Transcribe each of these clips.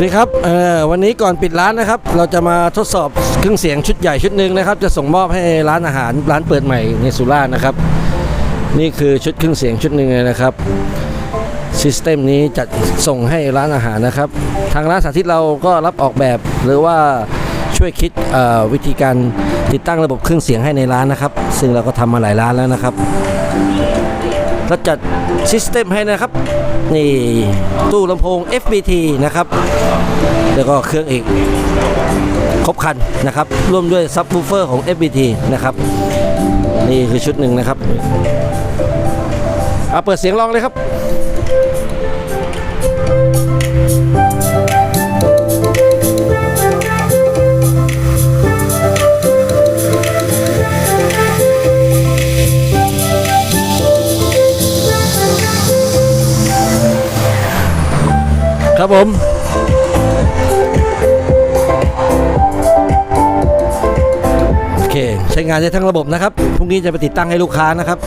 นี่ครับเอ่อวันนี้ก่อนปิดร้านนะครับ เราจะมาทดสอบเครื่องเสียงชุดใหญ่ชุดหนึ่งนะครับ จะส่งมอบให้ร้านอาหารร้านเปิดใหม่ในสุราษฎร์นะครับ นี่คือชุดเครื่องเสียงชุดหนึ่งเลยนะครับซิสเต็มนี้จัดส่งให้ร้านอาหารนะครับ ทางร้านสาธิตเราก็รับออกแบบหรือว่าช่วยคิดวิธีการติดตั้งระบบเครื่องเสียงให้ในร้านนะครับ ซึ่งเราก็ทำมาหลายร้านแล้วนะครับ ก็จัดซิสเต็มให้นะครับ นี่ตู้ลำโพง FBT นะครับ แล้วก็เครื่องอีกครบคันนะครับ ร่วมด้วยซับวูเฟอร์ของ FBT นะครับ นี่คือชุดหนึ่งนะครับเอาเปิดเสียงลองเลยครับ ครับผมโอเคใช้งานได้ทั้งระบบนะครับพรุ่งนี้จะไปติดตั้งให้ลูกค้านะครับ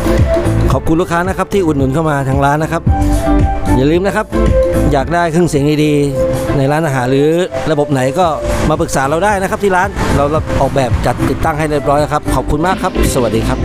ขอบคุณลูกค้านะครับที่อุดหนุนเข้ามาทางร้านนะครับ อย่าลืมนะครับ อยากได้เครื่องเสียงดีๆในร้านอาหารหรือระบบไหนก็มาปรึกษาเราได้นะครับที่ร้านเราออกแบบจัดติดตั้งให้เรียบร้อยแล้วครับ ขอบคุณมากครับ สวัสดีครับ